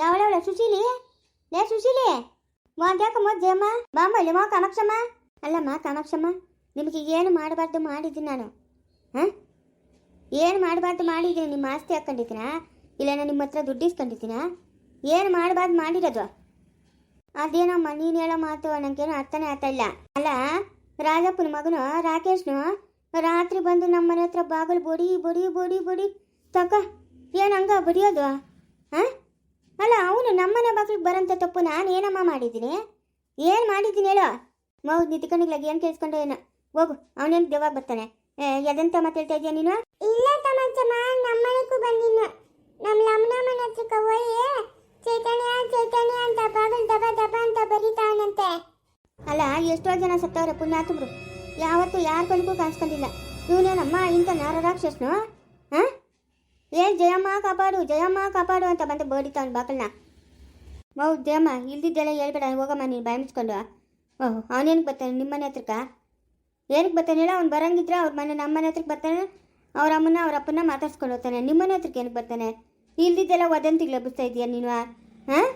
ಯಾವಳವಳ ಸುಶೀಲಿ? ಲೇ ಸುಶೀಲಿ ಯಾಕಮ್ಮ ಜಯಮ್ಮ ಬಾಂಬಲ್ಲಿ ಮಾ ಕಾಮಾಕ್ಷಮ್ಮ ಅಲ್ಲಮ್ಮ ಕಾಮಾಕ್ಷಮ್ಮ ನಿಮಗೆ ಏನು ಮಾಡಬಾರ್ದು ಮಾಡಿದ್ದೀನಿ ನಾನು. ಹಾಂ? ಏನು ಮಾಡಬಾರ್ದು ಮಾಡಿದ್ದೀನಿ, ನಿಮ್ಮ ಆಸ್ತಿ ಹಾಕೊಂಡಿದ್ದೀನಾ ಇಲ್ಲ, ನಾನು ನಿಮ್ಮ ಹತ್ರ ದುಡ್ಡು ಇಸ್ಕೊಂಡಿದ್ದೀನಾ ಏನು ಮಾಡಬಾರ್ದು ಮಾಡಿರೋದು? ಅದೇನಮ್ಮ, ನೀನು ಹೇಳೋ ಮಾತು ನನಗೇನು ಅರ್ಥನೇ ಆಗ್ತಾ ಇಲ್ಲ. ಅಲ್ಲ, ರಾಜಪ್ಪನ ಮಗನು, ರಾಕೇಶ್ನು, ರಾತ್ರಿ ಬಂದು ನಮ್ಮ ಮನೆ ಹತ್ರ ಬಾಗಿಲು ಬೊಡಿ ಬೊಡಿ ಬೊಡಿ ಬೊಡಿ, ತಕ. ಏನು ಹಂಗ ಬಡಿಯೋದು? ಹಾಂ? ಅಲ್ಲ ಅವನು ನಮ್ಮನೆ ಬಾಗಿಲಿಗೆ ಬರೋಂಥ ತಪ್ಪು ನಾನು ಏನಮ್ಮ ಮಾಡಿದ್ದೀನಿ? ಏನು ಮಾಡಿದ್ದೀನಿ ಹೇಳೋ? ಮೌ ನಿತ್ಕೊಂಡಿಗ್ಲಾಗ ಏನು ಕೇಳಿಸ್ಕೊಂಡೆ ಏನೋ? ಹೋಗು ಅವನೇನು ದೇವಾಗ ಬರ್ತಾನೆ? ಎದಂತ ಮಾತಾಡ್ತಾ ಇದೆಯಾ ನೀನು? ಇಲ್ಲ ತಮ್ಮ ನಮ್ಮನೆಗೂ ಬಂದಿನ ನಮ್ಮ ಲಮ್ನ ಮನೆ ಹತ್ರಕ್ಕೆ ಹೋಗಿ ಚೈತನ್ಯ ಚೈತನ್ಯ ಅಂತ ಬಾಗಿಲು ದಬ ದಬ ಅಂತ ಬರೀತಾವನಂತೆ ಅಲ್ಲ ಎಷ್ಟೋ ಜನ ಸತ್ತವ್ರೆ ಪುಣ್ಯಾತ್ಮರು. ಯಾವತ್ತೂ ಯಾರ ಕಣ್ಗೂ ಕಾಣಿಸ್ಕೊಂಡಿಲ್ಲ. ಇವನೇನಮ್ಮ ಇಂಥ ನರರಾಕ್ಷಸ್ನು? ಹಾಂ ಏನ್ ಜಯಮ್ಮ ಕಾಪಾಡು ಜಯಮ್ಮ ಕಾಪಾಡು ಅಂತ ಬಂದು ಬೋಡಿತಾವನ್ ಬಾಕಲ್ನ. ಮೌ, ಜಯಮ್ಮ, ಇಲ್ದಿದ್ದೆಲ್ಲ ಹೇಳ್ಬೇಡ, ಹೋಗಮ್ಮ, ನೀನು ಭಯಮಿಸ್ಕೊಂಡು ಮುಚ್ಕೊಂಡು. ಓಹ್ ಅವನೇನಕ್ಕೆ ಬರ್ತಾನೆ ನಿಮ್ಮ ಮನೆ ಹತ್ರಕ್ಕ? ಏನಕ್ಕೆ ಬರ್ತಾನೆ ಹೇಳ, ಅವ್ನು ಬರಂಗಿದ್ರೆ ಅವ್ರ ಮನೆ ನಮ್ಮ ಮನೆ ಹತ್ರಕ್ಕೆ ಬರ್ತಾನೆ ಅವ್ರ ಅಮ್ಮನ ಅವ್ರ ಅಪ್ಪನ ಮಾತಾಡ್ಸ್ಕೊಂಡು ಹೋಗ್ತಾನೆ. ನಿಮ್ಮ ಮನೆ ಹತ್ರಕ್ಕೆ ಏನಕ್ಕೆ ಬರ್ತಾನೆ ಇಲ್ದಿದ್ದೆಲ್ಲ ವದಂತಿಗೆ ಲಭಿಸ್ತಾ ಇದೀಯ ನೀನು ಹಾಂ?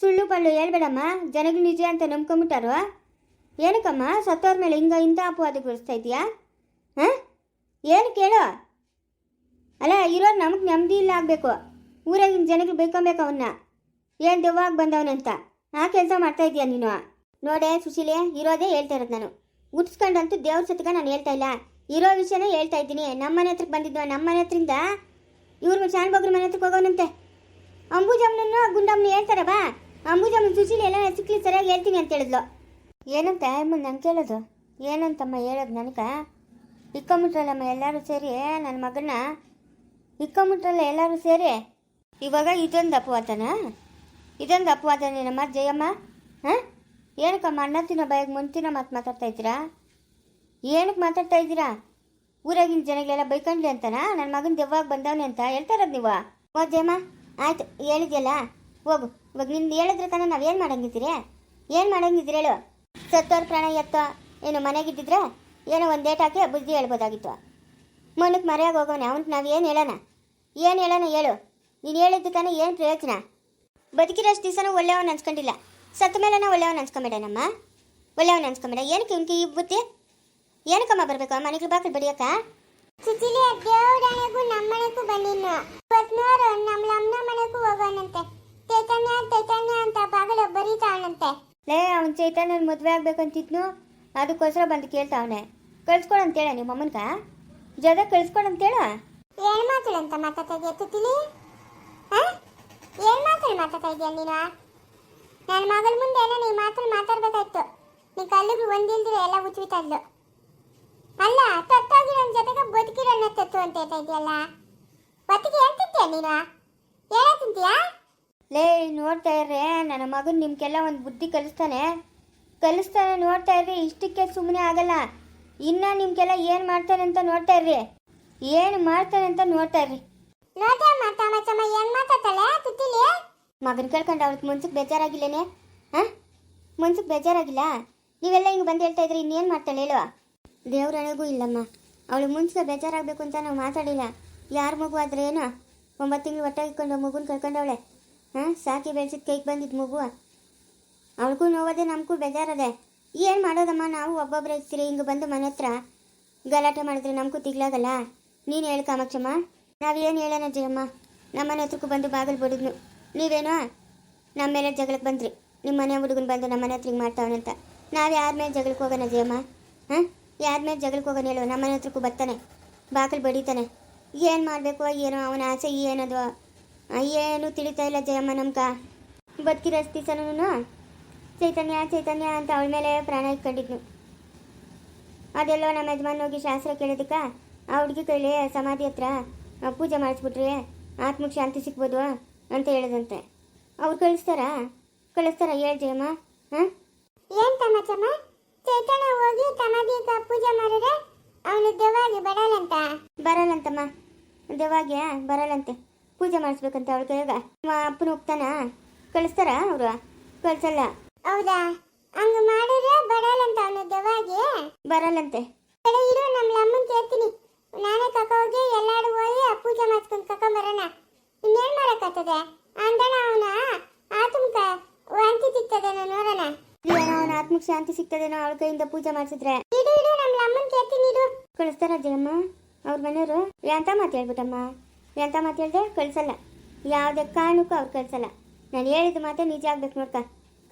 ಸುಳ್ಳು ಪಳ್ಳು ಹೇಳ್ಬೇಡಮ್ಮ, ಜನಗಳು ನಿಜ ಅಂತ ನಂಬ್ಕೊಂಬಿಟ್ಟಾರು? ಏನಕ್ಕಮ್ಮ, ಸತ್ತೋರ ಮೇಲೆ ಹಿಂಗ ಇಂಥ ಅಪವಾದಗೊಳಿಸ್ತಾ ಇದೆಯಾ ಹಾಂ? ಏನು ಕೇಳು? ಅಲ್ಲ ಇರೋ ನಮಗೆ ನೆಮ್ಮದಿ ಇಲ್ಲ ಆಗಬೇಕು. ಊರಾಗಿನ ಜನಗಳು ಬೈಕೊಬೇಕು ಅವನ್ನ ಏನು ದೆವ್ವಾಗ ಬಂದವನಂತ ಆ ಕೆಲಸ ಮಾಡ್ತಾ ಇದೀಯ ನೀನು? ನೋಡೆ, ಸುಶೀಲೆ, ಇರೋದೇ ಹೇಳ್ತಾ ಇರೋದು ನಾನು. ಗುಟ್ಸ್ಕೊಂಡಂತೂ ದೇವ್ರ ಸತ್ಕ ನಾನು ಹೇಳ್ತಾ ಇಲ್ಲ. ಇರೋ ವಿಷಯನೇ ಹೇಳ್ತಾ ಇದ್ದೀನಿ. ನಮ್ಮ ಮನೆ ಹತ್ರಕ್ಕೆ ಬಂದಿದ್ದು ನಮ್ಮ ಮನೆ ಹತ್ರದಿಂದ ಇವ್ರ ಶಾನ್ ಬಗ್ರ ಮನೆ ಹತ್ರಕ್ಕೆ ಹೋಗೋನಂತೆ. ಅಂಬುಜಮ್ಮನನ್ನು ಗುಂಡಮ್ಮನ ಹೇಳ್ತಾರೆ, ಬಾ. ಅಂಬುಜಮ್ಮನ, ಸುಶೀಲಿ ಎಲ್ಲ ಸಿಕ್ಲಿ ಸರಿಯಾಗಿ ಹೇಳ್ತೀನಿ ಅಂತ ಹೇಳಿದ್ಲು. ಏನಂತ ಅಮ್ಮ ನಂಗೆ ಕೇಳೋದು? ಏನಂತಮ್ಮ ಹೇಳೋದು ನನಗೆ? ಇಕ್ಕೊಂಬಿಟ್ರಲ್ಲಮ್ಮ ಎಲ್ಲರೂ ಸೇರಿ ನನ್ನ ಮಗನ ಇಕ್ಕೊಂಬಿಟ್ರಲ್ಲ ಎಲ್ಲರೂ ಸೇರಿ? ಇವಾಗ ಇದೊಂದು ಅಪವಾದನ? ಇದೊಂದು ಅಪವಾದನೇನಮ್ಮ ಜಯಮ್ಮ ಹಾಂ? ಏನಕ್ಕಮ್ಮ ಅಣ್ಣ ತಿನ್ನೋ ಬಾಯಿಗೆ ಮುಂತಿನ ಮಾತು ಮಾತಾಡ್ತಾ ಇದ್ದೀರಾ? ಏನಕ್ಕೆ ಮಾತಾಡ್ತಾ ಇದ್ದೀರಾ? ಊರಾಗಿನ ಜನಗಳೆಲ್ಲ ಬೈಕೊಂಡ್ಲಿ ಅಂತನಾ? ನನ್ನ ಮಗನ ದೆವ್ವಾಗ ಬಂದವನೆ ಅಂತ ಹೇಳ್ತಾರದು ನೀವು. ಓ ಜಯಮ್ಮ ಆಯ್ತು, ಹೇಳಿದ್ಯಲ್ಲ? ಹೋಗು, ಇವಾಗ ನಿನ್ನ ಹೇಳಿದ್ರೆ ತಾನೇ ನಾವು ಏನು ಮಾಡಂಗಿದ್ದೀರಿ? ಏನು ಮಾಡಂಗಿದ್ದೀರಿ ಹೇಳು? ಸತ್ತೋರ್ ಪ್ರಾಣ ಎತ್ತೋ, ಏನು ಮನೆಗಿದ್ದಿದ್ರೆ ಏನೋ ಒಂದು ಡೇಟ್ ಹಾಕಿ ಬುದ್ಧಿ ಹೇಳ್ಬೋದಾಗಿತ್ತು. ಮನಕ್ಕೆ ಮರೆಯಾಗಿ ಹೋಗೋನೆ ಅವನಿಗೆ ನಾವು ಏನು ಹೇಳೋಣ? ಏನು ಹೇಳೋಣ ಹೇಳು. ನೀನು ಹೇಳಿದ್ದಕ್ಕಾನೆ ಏನು ಪ್ರಯೋಜನ? ಬದುಕಿರೋಷ್ಟು ದಿವಸನೂ ಒಳ್ಳೆಯವನು ಅನ್ಸ್ಕೊಂಡಿಲ್ಲ. ಸತ್ತ ಮೇಲೆನ ಒಳ್ಳೆಯವನು ಅನ್ಸ್ಕೊಂಬೇಡನಮ್ಮ ಒಳ್ಳೆಯವನು ಅನ್ಸ್ಕೊಂಬೇಡ. ಏನಕ್ಕೆ ಇವನಿಗೆ ಈ ಬುದ್ಧಿ? ಏನಕ್ಕಮ್ಮ ಬರಬೇಕು? ಮನೆಗೆ ಬಾಕಲು ಬಡಿಯಕ್ಕ? ಸುಚಿಲಿ ದೇವರಾಣೆಗೂ ನಮ್ಮನೆಗೂ ಬಂದಿನ ಇವತ್ನೋರು ನಮ್ಮ ಲಮ್ನ ಮನೆಗೂ ಹೋಗೋಣಂತೆ. ಚೈತನ್ಯ ಚೈತನ್ಯ ಅಂತ ಬಾಗಲ ಬರೀತಾವನಂತೆ ಲೇ ಅವ್ನು ಚೈತನ್ಯನ ಮದುವೆ ಆಗ್ಬೇಕಂತಿದ್ನು? ಅದಕ್ಕೋಸ್ಕರ ಬಂದು ಕೇಳ್ತಾವನೆ. ಕಳ್ಸ್ಕೊಡು ಅಂತೇಳ ನಿಮ್ಮ ಅಮ್ಮನ್ಕ. ಜೊತೆ ಕಳ್ಸ್ಕೊಡು ಅಂತೇಳ ಏನ್ ಮಾತಾಡ ಅಂತ ಮಾತಾಡ್ತಾ ತುತಿಲಿ ಹಾ? ಏನ್ ಮಾತಾಡ ಮಾತಾಡ್ತಾ ಇದೆಯಾ ನೀನು? ನನ್ನ ಮಗಳ ಮುಂದೆ ಏನೋ ನೀ ಮಾತ್ರ ಮಾತಾಡ್ಬೇಕಾಯ್ತು. ನೀ ಕಲ್ಲಿಗೆ ಒಂದಿಲ್ದಿರ ಎಲ್ಲ ಉಚ್ಚಿತಾದ್ಲು ಅಲ್ಲ ಅಲ್ಲ ನನ್ನ ಜೊತೆಗೆ ಬದುಕಿರೋನ್ನ ತತ್ತು ಅಂತ ಹೇಳ್ತಾ ಇದೆಯಲ್ಲ? ಬತ್ತಿಗೆ ಏನ್ ತಿಂತೀಯ ನೀನು? ಏನ ತಿಂತೀಯಾ? ಲೇ ನೋಡ್ತಾ ಇರ್ರಿ ನನ್ನ ಮಗನ್ ನಿಮ್ಗೆಲ್ಲ ಒಂದು ಬುದ್ಧಿ ಕಲಿಸ್ತಾನೆ. ಕಲಿಸ್ತಾನೆ ನೋಡ್ತಾ ಇರ್ರಿ ಇಷ್ಟಕ್ಕೆ ಸುಮ್ಮನೆ ಆಗಲ್ಲ. ಇನ್ನ ನಿಮ್ಗೆಲ್ಲ ಏನು ಮಾಡ್ತಾರೆ ಅಂತ ನೋಡ್ತಾ ಇರ್ರಿ. ಏನು ಮಾಡ್ತಾರೆ ಅಂತ ನೋಡ್ತಾ ಇರ್ರಿ. ಮಗನ ಕೇಳ್ಕೊಂಡು ಅವಳಿಗೆ ಮನ್ಸಿಗೆ ಬೇಜಾರಾಗಿಲ್ಲೇನೆ? ಹಾಂ? ಬೇಜಾರಾಗಿಲ್ಲ? ನೀವೆಲ್ಲ ಹಿಂಗೆ ಬಂದು ಹೇಳ್ತಾ ಇದ್ರಿ ಇನ್ನೇನು ಮಾಡ್ತಾಳೆ ಹೇಳುವ ದೇವ್ರಣೆಗೂ ಇಲ್ಲಮ್ಮ. ಅವಳು ಮುಂಚೆ ಬೇಜಾರಾಗಬೇಕು ಅಂತ ನಾವು ಮಾತಾಡಿಲ್ಲ. ಯಾರ ಮಗು ಆದ್ರೆ ಏನು? ಒಂಬತ್ತು ತಿಂಗಳು ಒಟ್ಟಾಗಿಕೊಂಡು ಮಗುನ ಕಳ್ಕೊಂಡವಳೆ ಹಾಂ? ಸಾಕಿ ಬೆಳೆಸಿದ ಕೈಗೆ ಬಂದಿದ್ದು ಮಗು. ಅವಳಿಗೂ ನೋವದೆ ನಮಗೂ ಬೇಜಾರದೆ. ಏನು ಮಾಡೋದಮ್ಮ? ನಾವು ಒಬ್ಬೊಬ್ಬರೇ ಇರ್ತೀರಿ, ಹಿಂಗೆ ಬಂದು ಮನೆ ಹತ್ರ ಗಲಾಟೆ ಮಾಡಿದ್ರೆ ನಮಗೂ ತಿಗ್ಲಾಗಲ್ಲ? ನೀನು ಹೇಳು ಕಾಮಾಕ್ಷಮ್ಮ. ನಾವೇನು ಹೇಳೋಣ ಜಯಮ್ಮ? ನಮ್ಮ ಮನೆ ಹತ್ರಕ್ಕೂ ಬಂದು ಬಾಗಿಲು ಬಡಿದ್ನು. ನೀವೇನೋ? ನಮ್ಮ ಮೇಲೆ ಜಗಳಕ್ಕೆ ಬಂದ್ರಿ. ನಿಮ್ಮ ಮನೆ ಹುಡುಗನ ಬಂದು ನಮ್ಮ ಮನೆ ಹತ್ರ ಹಿಂಗೆ ಮಾಡ್ತಾವನಂತ ನಾವು ಯಾರ ಮೇಲೆ ಜಗಳಕ್ಕೆ ಹೋಗೋಣ ಜಯಮ್ಮ? ಹಾಂ? ಯಾರ ಮೇಲೆ ಜಗಳಕ್ಕೆ ಹೋಗೋಣ ಹೇಳು. ನಮ್ಮ ಮನೆ ಹತ್ರಕ್ಕೂ ಬರ್ತಾನೆ. ಬಾಗಿಲು ಬಡಿತಾನೆ. ಏನು ಮಾಡಬೇಕು? ಏನೋ ಅವನ ಆಸೆ ಏನದು? ಏನೂ ತಿಳಿತಾ ಇಲ್ಲ ಜಯಮ್ಮ ನಮ್ಗೆ? ಬದುಕಿರೋ ದಿವಸನೂ ಚೈತನ್ಯ ಚೈತನ್ಯ ಅಂತ ಅವಳ ಮೇಲೆ ಪ್ರಾಣ ಇಟ್ಕೊಂಡಿದ್ನು ಅದೆಲ್ಲೋ ನಮ್ಮ ಯಜಮಾನ್ ಹೋಗಿ ಶಾಸ್ತ್ರ ಕೇಳೋದಕ್ಕೆ ಆ ಹುಡುಗಿ ಕೈಲಿ ಸಮಾಧಿ ಹತ್ರ ಪೂಜೆ ಮಾಡಿಸ್ಬಿಟ್ರೆ ಆತ್ಮಕ್ಕೆ ಶಾಂತಿ ಸಿಗ್ಬೋದು ಅಂತ ಹೇಳಿದಂತೆ. ಅವ್ರು ಕಳಿಸ್ತಾರಾ? ಕಳಿಸ್ತಾರ ಹೇಳಿ ಜಯಮ್ಮ ಹಾಂ? ಏನ್ ಚೈತನ್ಯ ಹೋಗಿ ಸಮಾಧಿ ಪೂಜೆ ಮಾಡಿದ್ರೆ ಅವನು ದೆವ್ವಾಗಿ ಬರಲ್ಲಂತ? ಬರಲ್ಲಂತಮ್ಮ. ದೇವಾಗಿ ಬರಲ್ಲಂತೆ. ಪೂಜೆ ಮಾಡಿಸ್ಬೇಕಂತ ಅವಳ ಕೈಯಾಗ. ಅಪ್ಪನ ಹೋಗ್ತಾನ ಕಳಿಸ್ತಾರ ಅವರು? ಕಳ್ಸಲ್ಲ. ಹೌದಾ? ಹಂಗ ಮಾಡಿದ್ರೆ ಬರಲ್ಲಂತ ಅವನು ದೆವ್ವಾಗೆ ಬರಲ್ಲಂತೆ. ಕಡೆ ಇರು ನಮ್ಮ ಲಮ್ಮನ್ ಕೇಳ್ತೀನಿ. ನಾನೇ ಕಕ್ಕ ಹೋಗಿ ಎಲ್ಲಾರು ಹೋಗಿ ಪೂಜೆ ಮಾಡ್ಸ್ಕೊಂಡು ಕಕ್ಕ ಬರೋಣ ಇನ್ನೇನ್ ಮಾಡಕ್ಕಾಗ್ತದೆ? ಅಂದಣ ಅವನ ಆತ್ಮಕ ವಾಂತಿ ಸಿಗ್ತದೇನೋ ನೋಡೋಣ. ಏನೋ ಅವನ ಆತ್ಮಕ್ಕೆ ಶಾಂತಿ ಸಿಗ್ತದೇನೋ ಅವಳ ಕೈಯಿಂದ ಪೂಜೆ ಮಾಡ್ಸಿದ್ರೆ. ಇಡು ಇಡು ನಮ್ಮ ಲಮ್ಮನ್ ಕೇಳ್ತೀನಿ ಇಡು. ಕಳಿಸ್ತಾರ ಜಯಮ್ಮ ಅವ್ರ ಮನೆಯವರು? ಎಂತ ಮಾತಾಡ್ಬಿಟ್ಟಮ್ಮ ಎಂತ ಮಾತಾಡ್ದೆ ಕಳಿಸಲ್ಲ. ಯಾವುದೇ ಕಾರಣಕ್ಕೂ ಅವ್ರು ಕಳಿಸಲ್ಲ. ನಾನು ಹೇಳಿದ ಮಾತೇ ನಿಜ ಆಗ್ಬೇಕು ನೋಡ್ಕ.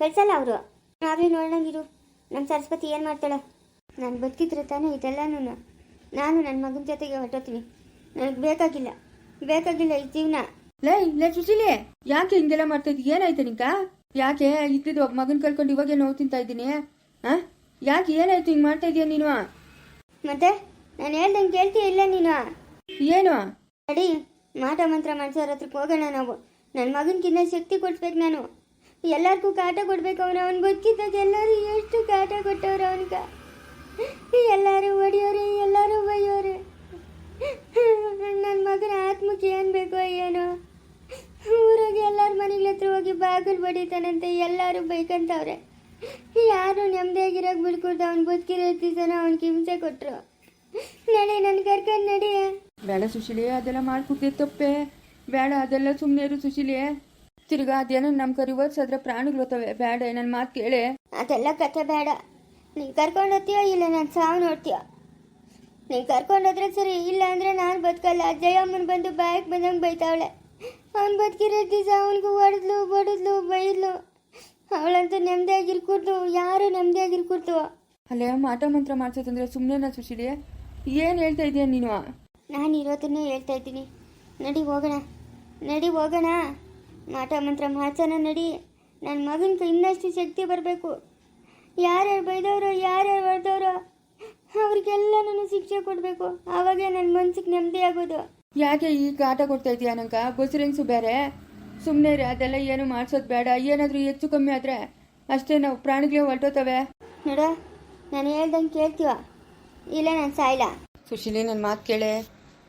ಕಳ್ಸಲ್ಲ ಅವರು. ನಾವೇ ನೋಡೋಂಗಿರು ನಮ್ಮ ಸರಸ್ವತಿ ಏನು ಮಾಡ್ತಾಳೆ? ನಾನು ಬದುಕಿದ್ರೆ ತಾನೇ ಇದೆಲ್ಲನೂ ನಾನು ನನ್ನ ಮಗನ ಜೊತೆಗೆ ಹೊರಟೋತೀನಿ ನನಗೆ ಬೇಕಾಗಿಲ್ಲ. ಬೇಕಾಗಿಲ್ಲ ಈ ಜೀವನ. ಲೇ ಲೈ ಸುಶೀಲಿ ಯಾಕೆ ಹಿಂಗೆಲ್ಲ ಮಾಡ್ತಾ ಇದ್ದೀವಿ ಏನಾಯ್ತು ನಿಂಕ ಯಾಕೆ ಇದ್ದಿದ್ದು ಒಬ್ಬ ಮಗನ ಕಳ್ಕೊಂಡು ಇವಾಗೇ ನೋವು ತಿಂತಾ ಇದ್ದೀನಿ? ಹಾಂ? ಯಾಕೆ ಏನಾಯ್ತು ಹಿಂಗೆ ಮಾಡ್ತಾ ಇದೀಯ ನೀನು? ಮತ್ತೆ? ನಾನು ಹೇಳ್ದಂಗೆ ಕೇಳ್ತೀಯ ಇಲ್ಲ ನೀನು? ಏನು? ಅಡಿ ಮಾಟ ಮಂತ್ರ ಮಾಡ್ಸೋರ ಹತ್ರಕ್ಕೆ ಹೋಗೋಣ ನಾವು. ನನ್ನ ಮಗನ್ಗಿನ್ನ ಶಕ್ತಿ ಕೊಡ್ಸ್ಬೇಕು ನಾನು. ಎಲ್ಲರಿಗೂ ಕಾಟ ಕೊಡ್ಬೇಕು ಅವನು. ಅವನು ಬದುಕಿದ್ದಾಗ ಎಲ್ಲರೂ ಎಷ್ಟು ಕಾಟ ಕೊಟ್ಟವ್ರು ಅವನಿಗೆ. ಎಲ್ಲರೂ ಹೊಡಿಯೋರೆ ಎಲ್ಲರೂ ಬೈಯೋರೆ ನನ್ನ ಮಗನ ಆತ್ಮಕ್ಕೆ ಏನು ಬೇಕೋ ಏನೋ. ಊರಾಗೆ ಎಲ್ಲರ ಮನೆಗಳ ಹತ್ರ ಹೋಗಿ ಬಾಗಿಲು ಬಡಿತಾನಂತೆ, ಎಲ್ಲರೂ ಬೈಕಂತವ್ರೆ. ಯಾರು ನೆಮ್ಮದಿಯಾಗಿರೋಕೆ ಬಿಡ್ಕೊಡ್ದು ಅವ್ನು ಬದುಕಿರೋ ದಿವಸನ ಅವ್ನಿಗೆ ಹಿಂಸೆ ಕೊಟ್ಟರು ನಡಿ ನನ್ನ ಕರ್ಕೊಂಡು ನಡಿ. ಬೇಡ ಸುಶೀಲಿ, ಅದೆಲ್ಲ ಮಾಡ್ಕೊಡ್ತೀವಿ ತಪ್ಪೆ. ಬೇಡ, ಅದೆಲ್ಲ ಸುಮ್ಮನೆ ಇರು ಸುಶೀಲಿ. ತಿರ್ಗಾ ಅದೇನೋ ನಮ್ಮ ರಿವರ್ಸ್ ಆದ್ರೆ ಪ್ರಾಣಿಗಳು ಹೋಗ್ತವೆ. ಬೇಡ ನನ್ನ ಮಾತು ಕೇಳಿ. ಅದೆಲ್ಲ ಕತೆ ಬೇಡ. ನೀನು ಕರ್ಕೊಂಡು ಹೋಗ್ತೀಯೋ ಇಲ್ಲ ನಾನು ಸಾವು ನೋಡ್ತೀಯ? ನೀನು ಕರ್ಕೊಂಡು ಹೋದ್ರೆ ಸರಿ ಇಲ್ಲ ಅಂದರೆ ನಾನು ಬದುಕಲ್ಲ. ಅಜ್ಜಯ್ಯಮ್ಮನ ಬಂದು ಬಾಯಿಗೆ ಬಂದಂಗೆ ಬೈತಾವಳೆ. ಅವ್ನು ಬದುಕಿರೋ ದಿವಸ ಅವನಿಗೂ ಹೊಡೆದ್ಲು ಬಡಿದ್ಲು ಬೈದ್ಲು. ಅವಳಂತೂ ನೆಮ್ಮದಿಯಾಗಿರ್ಕೊಡ್ತು ಯಾರು ನೆಮ್ಮದಿಯಾಗಿರ್ಕೂಡ್ತು ಅಲ್ಲೇ ಮಾಟ ಮಂತ್ರ ಮಾಡ್ಸೋದಂದ್ರೆ ಸುಮ್ಮನೆ ಸುಶೀಲಿ ಏನು ಹೇಳ್ತಾ ಇದೀಯ ನೀನು? ನಾನು ಇರೋದನ್ನೇ ಹೇಳ್ತಾ ಇದ್ದೀನಿ. ನಡಿ ಹೋಗೋಣ. ನಡಿ ಹೋಗೋಣ. ಮಾಟ ಮಂತ್ರ ನಡಿ. ನನ್ನ ಮಗನಿಗೆ ಇನ್ನಷ್ಟು ಶಕ್ತಿ ಬರಬೇಕು. ಯಾರ್ಯಾರು ಬೈದವರು ಯಾರ್ಯಾರು ಹೊಡೆದವರು ಅವ್ರಿಗೆಲ್ಲ ನಾನು ಶಿಕ್ಷೆ ಕೊಡಬೇಕು. ಆವಾಗೇ ನನ್ನ ಮನ್ಸಿಗೆ ನೆಮ್ಮದಿ ಆಗೋದು. ಯಾಕೆ ಈ ಕಾಟ ಕೊಡ್ತಾ ಇದೀಯ ನಂಗ ಬಸ್ರೆನ್ಸು ಬೇರೆ. ಸುಮ್ಮನೆ ರೀ ಅದೆಲ್ಲ ಏನು ಮಾಡ್ಸೋದು ಬೇಡ. ಏನಾದರೂ ಹೆಚ್ಚು ಕಮ್ಮಿ ಆದರೆ ಅಷ್ಟೇ ನಾವು ಪ್ರಾಣಿಗಳೇ ಹೊರಟೋತವೆ ನೋಡ ನಾನು ಹೇಳ್ದಂಗೆ ಕೇಳ್ತೀವ. ಇಲ್ಲ ನಾನು ಸಾಯಿಲ್ಲ ಸುಶೀಲಿ ನನ್ನ ಮಾತು ಕೇಳೆ.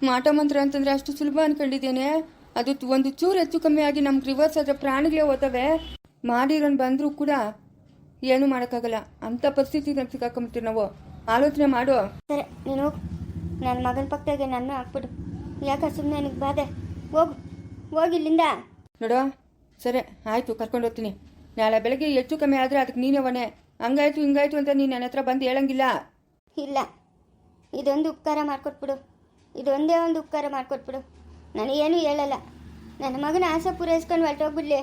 ಮಾಟ ಮಂತ್ರ ಅಂತಂದ್ರೆ ಅಷ್ಟು ಸುಲಭ ಅನ್ಕೊಂಡಿದ್ದೇನೆ. ಅದು ಒಂದು ಚೂರು ಹೆಚ್ಚು ಕಮ್ಮಿ ಆಗಿ ನಮ್ಗೆ ರಿವರ್ಸ್ ಆದ್ರೆ ಪ್ರಾಣಿಗಳೇ ಹೋತವೆ ಮಾಡಿರೋನ್ ಬಂದರೂ ಕೂಡ ಏನು ಮಾಡೋಕ್ಕಾಗಲ್ಲ. ಅಂಥ ಪರಿಸ್ಥಿತಿ ಸಿಕ್ಕಾಕೊಂಬಿಡ್ತೀವಿ ನಾವು. ಆಲೋಚನೆ ಮಾಡು. ಸರಿ ನೀನು ಹೋಗು. ನನ್ನ ಮಗನ ಪಕ್ಕದಾಗೆ ನನ್ನ ಹಾಕ್ಬಿಡು. ಯಾಕೆ ಸುಮ್ಮನೆ ನನಗೆ ಬಾಧೆ? ಹೋಗು. ಹೋಗಿಲ್ಲಿಂದ ನೋಡು ಸರಿ ಆಯಿತು ಕರ್ಕೊಂಡು ಹೋಗ್ತೀನಿ. ನಾಳೆ ಬೆಳಗ್ಗೆ ಹೆಚ್ಚು ಕಮ್ಮಿ ಆದರೆ ಅದಕ್ಕೆ ನೀನೇ ಒಣೆ ಹಂಗಾಯ್ತು ಹಿಂಗಾಯ್ತು ಅಂತ ನೀನು ನನ್ನ ಹತ್ರ ಬಂದು ಹೇಳಂಗಿಲ್ಲ. ಇಲ್ಲ. ಇದೊಂದು ಉಪಕಾರ ಮಾಡಿಕೊಟ್ಬಿಡು. ಇದೊಂದೇ ಒಂದು ಉಪಕಾರ ಮಾಡಿಕೊಟ್ಬಿಡು. ನನಗೇನು ಹೇಳಲ್ಲ. ನನ್ನ ಮಗನ ಆಸೆ ಪೂರೈಸ್ಕೊಂಡು ಹೊರಟೋಗ್ಬಿಡ್ಲಿ.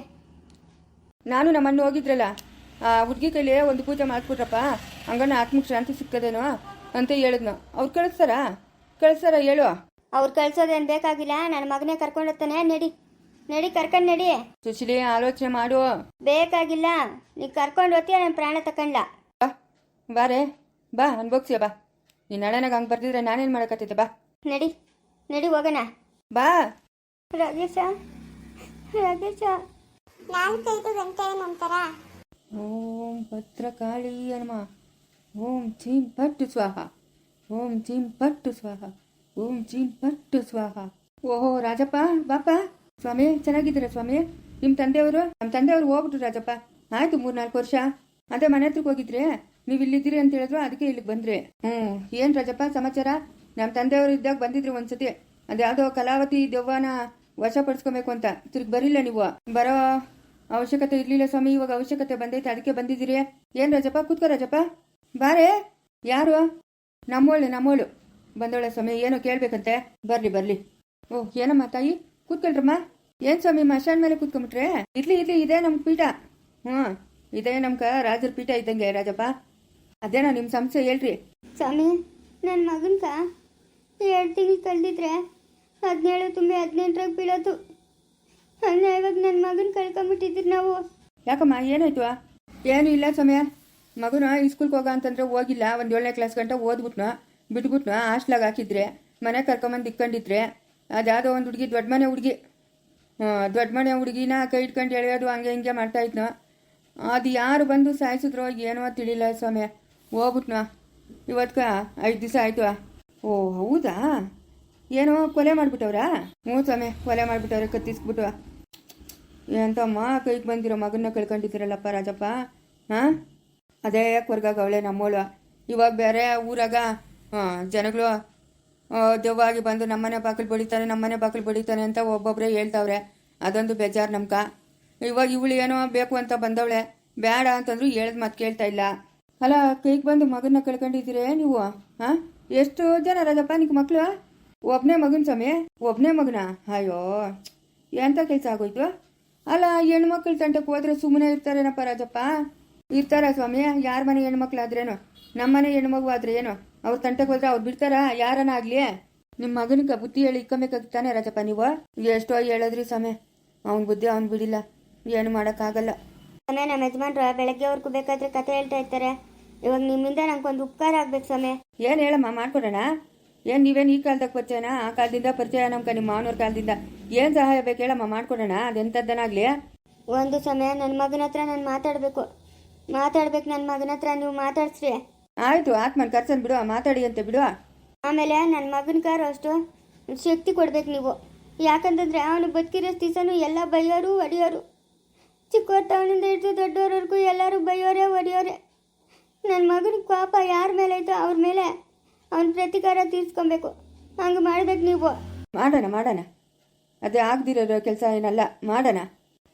ನಾನು ನಮ್ಮನ್ನು ಹೋಗಿದ್ರಲ್ಲ ಆ ಹುಡುಗಿ ಕೈಲಿ ಒಂದು ಪೂಜೆ ಮಾಡ್ಬಿಟ್ರಪ್ಪ ಹಂಗನ ಆತ್ಮಕ್ಕೆ ಶಾಂತಿ ಸಿಕ್ಕದೇನೋ ಅಂತ ಹೇಳಿದ್ನು. ಅವ್ರು ಕಳಿಸ್ತಾರಾ? ಕಳಿಸ್ತಾರ ಹೇಳು. ಅವ್ರು ಕಳ್ಸೋದೇನು ಬೇಕಾಗಿಲ್ಲ ನನ್ನ ಮಗನೇ ಕರ್ಕೊಂಡು ಹೋಗ್ತಾನೆ ನಡಿ. ನಡಿ ಕರ್ಕೊಂಡು ನಡಿ. ಸುಶೀಲಿ ಆಲೋಚನೆ ಮಾಡು. ಬೇಕಾಗಿಲ್ಲ ನೀ ಕರ್ಕೊಂಡು ಹೋಗ್ತೀಯ ನನ್ನ ಪ್ರಾಣ ತಕೊಂಡ್ಲ? ಬಾ ಬಾರೆ ಬಾ ಅನ್ಬೋಗ್ಸಿಯ ಬಾ. ನೀನು ಹಣನಾಗ ಹಂಗೆ ಬರ್ದಿದ್ರೆ ನಾನೇನು ಮಾಡೋಕತ್ತಿದ್ದೆ ಬಾ. ನಡಿ ನಡಿ ಹೋಗೋಣ. ಬಾ. ರಾಗೇಶ ರಾಗೇಶ ನಾಲ್ಕೈದು ಗಂಟೆ ನಂತರ ಓಂ ಭದ್ರಕಾಳಿ ಹನುಮ ಓಂ ಚೀಂ ಪಟ್ಟು ಸ್ವಾಹ. ಓಂ ಚೀಂ ಪಟ್ಟು ಸ್ವಾಹ. ಓಂ ಚೀಂ ಪಟ್ಟು ಸ್ವಾಹ. ಓಹೋ ರಾಜಪ್ಪ ಬಾಪ. ಸ್ವಾಮಿ ಚೆನ್ನಾಗಿದ್ದೀರಾ ಸ್ವಾಮಿ? ನಿಮ್ಮ ತಂದೆಯವರು ನಮ್ಮ ತಂದೆಯವರು ಹೋಗ್ಬಿಟ್ರು ರಾಜಪ್ಪ. ಆಯ್ತು ಮೂರ್ನಾಲ್ಕು ವರ್ಷ. ಅದೇ ಮನೆ ಹತ್ರಕ್ಕೆ ಹೋಗಿದ್ರೆ ನೀವು ಇಲ್ಲಿದ್ದೀರಿ ಅಂತ ಹೇಳಿದ್ರು ಅದಕ್ಕೆ ಇಲ್ಲಿಗೆ ಬಂದ್ರಿ. ಹ್ಞೂ ಏನು ರಾಜಪ್ಪ ಸಮಾಚಾರ? ನಮ್ಮ ತಂದೆಯವರು ಇದ್ದಾಗ ಬಂದಿದ್ರು ಒಂದ್ಸತಿ. ಅದ್ಯಾವುದೋ ಕಲಾವತಿ ದೆವ್ವನ ವಶಪಡಿಸ್ಕೋಬೇಕು ಅಂತ. ತಿರ್ಗಿ ಬರಿಲ್ಲ ನೀವು. ಬರೋ ಅವಶ್ಯಕತೆ ಇರಲಿಲ್ಲ ಸ್ವಾಮಿ, ಇವಾಗ ಅವಶ್ಯಕತೆ ಬಂದೈತೆ, ಅದಕ್ಕೆ ಬಂದಿದ್ದೀರಿ. ಏನ್ ರಾಜಪ್ಪ, ಕೂತ್ಕೋ ರಾಜಪ್ಪ. ಬಾರೆ. ಯಾರು? ನಮ್ಮೋಳು ನಮ್ಮೋಳು. ಬಂದೋಳೆ ಸ್ವಾಮಿ, ಏನು ಕೇಳ್ಬೇಕಂತೆ. ಬರ್ಲಿ ಬರ್ಲಿ. ಓ, ಏನಮ್ಮ ತಾಯಿ? ಕೂತ್ಕೊಳ್ರಮ್ಮ. ಏನ್ ಸ್ವಾಮಿ ಮಶಾನ್ ಮೇಲೆ ಕೂತ್ಕೊಂಬಿಟ್ರೆ ಇರ್ಲಿ ಇರ್ಲಿ, ಇದೇ ನಮ್ ಪೀಠ. ಹ್ಞೂ ಇದೇ ನಮ್ಗ ರಾಜರ ಪೀಠ ಇದ್ದಂಗೆ ರಾಜಪ್ಪ. ಅದೇನೋ ನಿಮ್ಮ ಸಂಸ್ಥೆ ಹೇಳ್ರಿ. ಸ್ವಾಮಿ ನನ್ನ ಮಗನ್ಕ ಎರಡು ತಿಂಗಳು ಕಳೆದಿದ್ರೆ ಹದಿನೇಳು ತುಂಬಿ ಹದಿನೆಂಟರಾಗ ಬೀಳೋದು. ಅನ್ನ ಇವಾಗ ನನ್ನ ಮಗನ ಕಳ್ಕೊಂಬಿಟ್ಟಿದ್ರು ನಾವು. ಯಾಕಮ್ಮ, ಏನಾಯ್ತು? ಏನು ಇಲ್ಲ ಸಮಯ. ಮಗನ ಸ್ಕೂಲ್ಗೆ ಹೋಗ ಅಂತಂದ್ರೆ ಹೋಗಿಲ್ಲ. ಒಂದು ಏಳನೇ ಕ್ಲಾಸ್ ಗಂಟೆ ಓದ್ಬಿಟ್ನ, ಬಿಟ್ಬಿಟ್ನು, ಹಾಸ್ಟ್ಲಾಗ ಹಾಕಿದ್ರೆ ಮನೆ ಕರ್ಕೊಂಬಂದು ಇಕ್ಕೊಂಡಿದ್ರೆ ಅದ್ಯಾವುದೋ ಒಂದು ಹುಡುಗಿ, ದೊಡ್ಡ ಮನೆ ಹುಡುಗಿ. ದೊಡ್ಡ ಮನೆ ಹುಡುಗಿನ ಕೈ ಇಟ್ಕೊಂಡು ಎಳೆಯೋದು ಹಂಗೆ ಹಿಂಗೆ ಮಾಡ್ತಾ ಇದ್ನು. ಅದು ಯಾರು ಬಂದು ಸಾಯಿಸಿದ್ರೋ ಏನೋ ತಿಳಿಲ್ಲ ಸ್ವಾಮಿ ಹೋಗ್ಬಿಟ್ನ. ಇವತ್ಕ ಐದು ದಿವಸ ಆಯಿತು. ಓ, ಹೌದಾ? ಏನೋ ಕೊಲೆ ಮಾಡಿಬಿಟ್ಟವ್ರಾ? ಹ್ಞೂ ಸ್ವಾಮಿ, ಕೊಲೆ ಮಾಡಿಬಿಟ್ಟವ್ರೆ, ಕತ್ತಿಸ್ಬಿಟ್ಟು. ಎಂತಮ್ಮ, ಕೈಗೆ ಬಂದಿರೋ ಮಗನ್ನ ಕಳ್ಕೊಂಡಿದ್ದೀರಲ್ಲಪ್ಪ ರಾಜಪ್ಪ? ಹಾಂ? ಅದೇ ಕೊರ್ಗಾಗ ಅವಳೆ ನಮ್ಮೋಳು. ಇವಾಗ ಬೇರೆ ಊರಾಗ ಜನಗಳು ದೆವ್ವಾಗಿ ಬಂದು ನಮ್ಮನೆ ಬಾಗಿಲು ಬಡಿತಾನೆ ನಮ್ಮನೆ ಬಾಗಿಲು ಬಡಿತಾನೆ ಅಂತ ಒಬ್ಬೊಬ್ಬರೇ ಹೇಳ್ತಾವ್ರೆ. ಅದೊಂದು ಬೇಜಾರು ನಮ್ಕ ಇವಾಗ ಇವಳು ಏನೋ ಬೇಕು ಅಂತ ಬಂದವಳೆ. ಬೇಡ ಅಂತಂದ್ರು ಹೇಳ್ದ ಮಾತು ಕೇಳ್ತಾ ಇಲ್ಲ. ಅಲ್ಲ, ಕೈಗೆ ಬಂದು ಮಗನ್ನ ಕಳ್ಕೊಂಡಿದ್ದೀರೇ ನೀವು? ಹಾಂ? ಎಷ್ಟು ಜನ ರಾಜಪ್ಪ ನಿಮ್ಗೆ ಮಕ್ಕಳು ಒಬ್ಬನೇ ಮಗನ ಸ್ವಾಮಿ? ಒಬ್ಬನೇ ಮಗನ? ಅಯ್ಯೋ ಎಂಥ ಕೆಲಸ ಆಗೋಯ್ತು? ಅಲ್ಲ ಹೆಣ್ಮಕ್ಳು ತಂಟಕ್ಕೆ ಹೋದ್ರೆ ಸುಮ್ಮನೆ ಇರ್ತಾರೇನಪ್ಪ ರಾಜಪ್ಪ? ಇರ್ತಾರ ಸ್ವಾಮಿ? ಯಾರ ಮನೆ ಹೆಣ್ಮಕ್ಳಾದ್ರೇನು? ನಮ್ಮ ಮನೆ ಹೆಣ್ಮಗು ಆದ್ರೆ ಏನು? ಅವ್ರ ತಂಟಕ್ಕೆ ಹೋದ್ರೆ ಅವ್ರು ಬಿಡ್ತಾರ? ಯಾರನ ಆಗ್ಲಿ? ನಿಮ್ಮ ಮಗನಿಗೆ ಬುದ್ಧಿ ಹೇಳಿ ಇಕ್ಕಬೇಕಾಗ್ತಾನೆ ರಾಜಪ್ಪ ನೀವು? ಎಷ್ಟೋ ಹೇಳಿದ್ರಿ ಸ್ವಾಮಿ. ಅವ್ನ ಬುದ್ಧಿ ಅವ್ನು ಬಿಡಿಲ್ಲ. ಏನು ಮಾಡೋಕ್ಕಾಗಲ್ಲ. ಸ್ವಾಮಿ ನಮ್ಮ ಯಜಮಾನ್ರು ಬೆಳಗ್ಗೆವರೆಗೂ ಬೇಕಾದ್ರೆ ಕತೆ ಹೇಳ್ತಾ ಇರ್ತಾರೆ. ಇವಾಗ ನಿಮ್ಮಿಂದ ನಂಗೊಂದು ಉಪಕಾರ ಆಗ್ಬೇಕು ಸ್ವಾಮಿ. ಏನು ಹೇಳಮ್ಮ ಮಾಡ್ಕೊಡೋಣ? ಏನು ನೀವೇನು ಈ ಕಾಲದಾಗ ಪರಿಚಯನ? ಆ ಕಾಲದಿಂದ ಪರಿಚಯ ನಮ್ಗೆ ನಿಮ್ಮ ಮಾವನವ್ರ ಕಾಲದಿಂದ. ಏನು ಸಹಾಯ ಬೇಕು ಹೇಳಮ್ಮ ಮಾಡ್ಕೊಡೋಣ? ಅದೆಂಥದ್ದನಾಗಲಿ ಒಂದು ಸಮಯ ನನ್ನ ಮಗನ ಹತ್ರ ನಾನು ಮಾತಾಡಬೇಕು. ಮಾತಾಡ್ಬೇಕು ನನ್ನ ಮಗನ ಹತ್ರ ನೀವು ಮಾತಾಡ್ಸ್ರಿ. ಆಯಿತು ಆತ್ಮನ್ ಕರ್ಸನ್ ಬಿಡುವ ಮಾತಾಡಿ ಅಂತ ಬಿಡುವ. ಆಮೇಲೆ ನನ್ನ ಕಾರ್ ಅಷ್ಟು ಶಕ್ತಿ ಕೊಡ್ಬೇಕು ನೀವು. ಯಾಕಂತಂದ್ರೆ ಅವನು ಬದುಕಿರೋ ದಿವಸನೂ ಎಲ್ಲ ಬೈಯೋರು ಒಡೆಯೋರು. ಚಿಕ್ಕವ್ರ ತವನಿಂದ ಹಿಡಿದು ದೊಡ್ಡವರವರೆಗೂ ಎಲ್ಲರೂ ಬೈಯೋರೆ ಒಡೆಯೋರೆ. ನನ್ನ ಮಗನ ಪಾಪ ಯಾರ ಮೇಲೆ ಆಯಿತು ಅವ್ರ ಮೇಲೆ. ಅವನ ಪ್ರತಿಕಾರ ತೀರ್ಸ್ಕೊಬೇಕು. ಹಂಗೆ ಮಾಡ್ಬೇಕು ನೀವು. ಮಾಡೋಣ ಮಾಡೋಣ. ಅದೇ ಆಗದಿರೋ ಕೆಲಸ ಏನಲ್ಲ ಮಾಡೋಣ.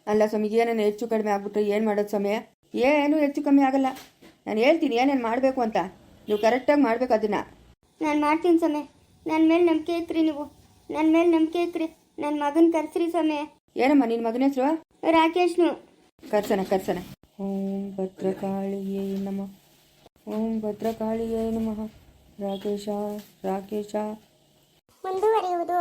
ಅಲ್ಲ ಸ್ವಾಮಿ ಏನೇನು ಹೆಚ್ಚು ಕಡಿಮೆ ಆಗ್ಬಿಟ್ರೆ ಏನು ಮಾಡೋದು ಸ್ವಾಮಿ? ಏನು ಹೆಚ್ಚು ಕಮ್ಮಿ ಆಗಲ್ಲ. ನಾನು ಹೇಳ್ತೀನಿ ಏನೇನು ಮಾಡಬೇಕು ಅಂತ. ನೀವು ಕರೆಕ್ಟಾಗಿ ಮಾಡಬೇಕು ಅದನ್ನು. ನಾನು ಮಾಡ್ತೀನಿ ಸ್ವಾಮಿ. ನನ್ನ ಮೇಲೆ ನಂಬಿಕೆ ಐತ್ರಿ ನೀವು. ನನ್ನ ಮೇಲೆ ನಂಬಿಕೆ ಐತ್ರಿ ನನ್ನ ಮಗನ ಕರ್ಸ್ರಿ ಸ್ವಾಮಿ. ಏನಮ್ಮ ನಿನ್ನ ಮಗನ ಹೆಸರು? ರಾಕೇಶ್ನು. ಕರ್ಸನ ಕರ್ಸನ ಓಂ ಭದ್ರಕಾಳಿಯೇ ನಮ. ಓಂ ಭದ್ರಕಾಳಿಯೇ ನಮಃ. ರಾಕೇಶ ರಾಕೇಶ ಮುಂದುವರಿಯುವುದು